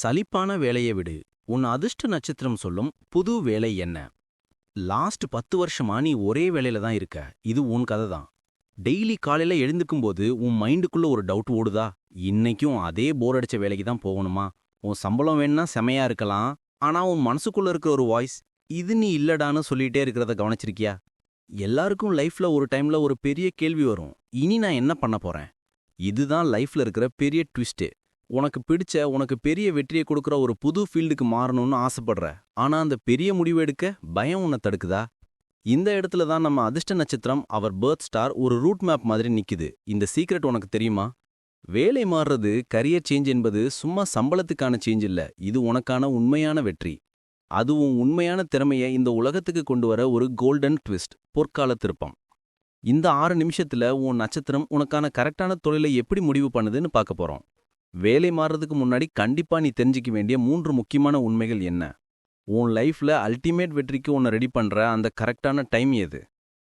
சலிப்பான வேலையை விடு. உன் அதிர்ஷ்ட நட்சத்திரம் சொல்லும் புது வேலை என்ன? லாஸ்ட் பத்து வருஷமா நீ ஒரே வேலையில தான் இருக்க. இது உன் கதை தான். டெய்லி காலையில எழுந்துக்கும்போது உன் மைண்டுக்குள்ள ஒரு டவுட் ஓடுதா? இன்னைக்கும் அதே போர் அடிச்ச வேலைக்கு தான் போகணுமா? உன் சம்பளம் வேணா செமையா இருக்கலாம். ஆனா உன் மனசுக்குள்ள இருக்கிற ஒரு வாய்ஸ் இது நீ இல்லடான்னு சொல்லிட்டே இருக்கிறத கவனிச்சிருக்கியா? எல்லாருக்கும் லைஃப்ல ஒரு டைம்ல ஒரு பெரிய கேள்வி வரும். இனி நான் என்ன பண்ண போறேன்? இதுதான் லைஃப்ல இருக்கிற பெரிய ட்விஸ்ட்டு. உனக்கு பிடிச்ச உனக்கு பெரிய வெற்றியை கொடுக்குற ஒரு புது ஃபீல்டுக்கு மாறணும்னு ஆசைப்படுற. ஆனா அந்த பெரிய முடிவு எடுக்க பயம் உன்னை தடுக்குதா? இந்த இடத்துல தான் நம்ம அதிர்ஷ்ட நட்சத்திரம் அவர் பேர்த் ஸ்டார் ஒரு ரூட் மேப் மாதிரி நிக்குது. இந்த சீக்ரெட் உனக்கு தெரியுமா? வேலை மாறுறது கரியர் சேஞ்ச் என்பது சும்மா சம்பளத்துக்கான சேஞ்ச் இல்ல. இது உனக்கான உண்மையான வெற்றி. அதுவும் உண்மையான திறமையை இந்த உலகத்துக்கு கொண்டு வர ஒரு கோல்டன் ட்விஸ்ட் பொற்கால திருப்பம். இந்த ஆறு நிமிஷத்துல உன் நட்சத்திரம் உனக்கான கரெக்டான தொழிலை எப்படி முடிவு பண்ணுதுன்னு பார்க்க போறோம். வேலை மாறுறதுக்கு முன்னாடி கண்டிப்பா நீ தெரிஞ்சுக்க வேண்டிய மூன்று முக்கியமான உண்மைகள் என்ன? உன் லைஃப்ல அல்டிமேட் வெற்றிக்கு உன்னை ரெடி பண்ற அந்த கரெக்டான டைம் எது?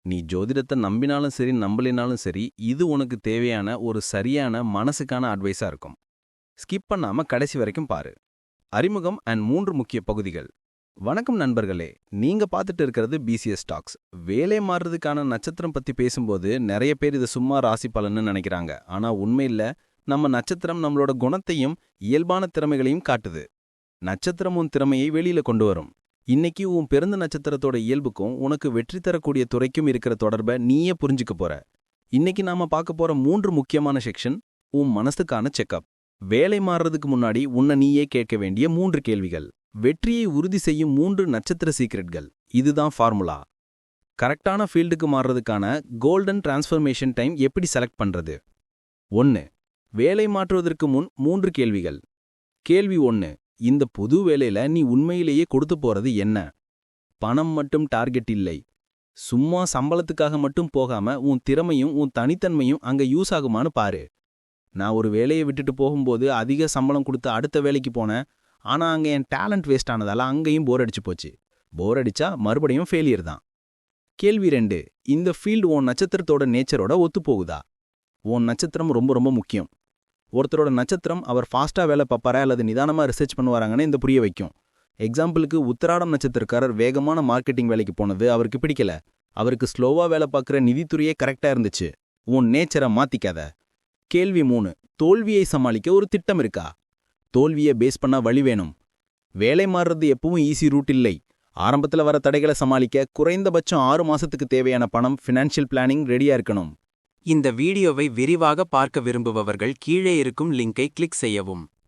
நீ ஜோதிடத்தை நம்பினாலும் சரி நம்பலினாலும் சரி இது உனக்கு தேவையான ஒரு சரியான மனசுக்கான அட்வைஸா இருக்கும். ஸ்கிப் பண்ணாம கடைசி வரைக்கும் பாரு. அறிமுகம் அண்ட் மூன்று முக்கிய பகுதிகள். வணக்கம் நண்பர்களே. நீங்க பார்த்துட்டு இருக்கிறது பிசிஎஸ் ஸ்டாக்ஸ் வேலை மாறுறதுக்கான நட்சத்திரம் பத்தி பேசும்போது நிறைய பேர் இது சும்மா ராசி பலன்னு நினைக்கிறாங்க. ஆனா உண்மையில்ல நம்ம நட்சத்திரம் நம்மளோட குணத்தையும் இயல்பான திறமைகளையும் காட்டுது. நட்சத்திரம் உன் திறமையை வெளியில கொண்டு வரும். இன்னைக்கு உன் பிறந்த நட்சத்திரத்தோட இயல்புக்கும் உனக்கு வெற்றி தரக்கூடிய துறைக்கும் இருக்கிற தொடர்பை நீயே புரிஞ்சுக்க போற. இன்னைக்கு நாம பார்க்க போற மூன்று முக்கியமான செக்ஷன் உன் மனசுக்கான செக்கப் வேலை மாறுறதுக்கு முன்னாடி உன்னை நீயே கேட்க வேண்டிய மூன்று கேள்விகள். வெற்றியை உறுதி செய்யும் மூன்று நட்சத்திர சீக்ரெட்கள் இதுதான் ஃபார்முலா கரெக்டான ஃபீல்டுக்கு மாறுறதுக்கான கோல்டன் டிரான்ஸ்ஃபர்மேஷன் டைம் எப்படி செலக்ட் பண்றது? ஒன்று வேலை மாற்றுவதற்கு முன் மூன்று கேள்விகள். கேள்வி ஒன்று இந்த புது வேலையில நீ உண்மையிலேயே கொடுத்து போறது என்ன? பணம் மட்டும் டார்கெட் இல்லை. சும்மா சம்பளத்துக்காக மட்டும் போகாம உன் திறமையும் உன் தனித்தன்மையும் அங்க யூஸ் ஆகுமான்னு பாரு. நான் ஒரு வேலையை விட்டுட்டு போகும்போது அதிக சம்பளம் கொடுத்து அடுத்த வேலைக்கு போனேன். ஆனா அங்க என் டேலண்ட் வேஸ்ட் ஆனதால அங்கேயும் போர் அடிச்சு போச்சு. போர் அடிச்சா மறுபடியும் ஃபெயிலியர் தான். கேள்வி ரெண்டு இந்த ஃபீல்டு உன் நட்சத்திரத்தோட நேச்சரோட ஒத்துப்போகுதா உன் நட்சத்திரம் ரொம்ப ரொம்ப முக்கியம். ஒருத்தரோட நட்சத்திரம் அவர் ஃபாஸ்டா வேலை பார்ப்பாரா அல்லது நிதானமா ரிசர்ச் பண்ணுவாராங்கன்னு இந்த புரிய வைக்கும். எக்ஸாம்பிளுக்கு உத்தராடம் நட்சத்திரக்காரர் வேகமான மார்க்கெட்டிங் வேலைக்கு போனது அவருக்கு பிடிக்கல. அவருக்கு ஸ்லோவா வேலை பார்க்குற நிதித்துறையே கரெக்டா இருந்துச்சு. உன் நேச்சரை மாத்திக்காத. கேள்வி மூணு தோல்வியை சமாளிக்க ஒரு திட்டம் இருக்கா? தோல்வியை பேஸ் பண்ண வழி வேணும். வேலை மாறுறது எப்பவும் ஈஸி ரூட் இல்லை. ஆரம்பத்துல வர தடைகளை சமாளிக்க குறைந்தபட்சம் ஆறு மாசத்துக்கு தேவையான பணம் ஃபினான்ஷியல் பிளானிங் ரெடியா இருக்கணும். இந்த வீடியோவை விரிவாக பார்க்க விரும்புபவர்கள் கீழே இருக்கும் லிங்கை கிளிக் செய்யவும்.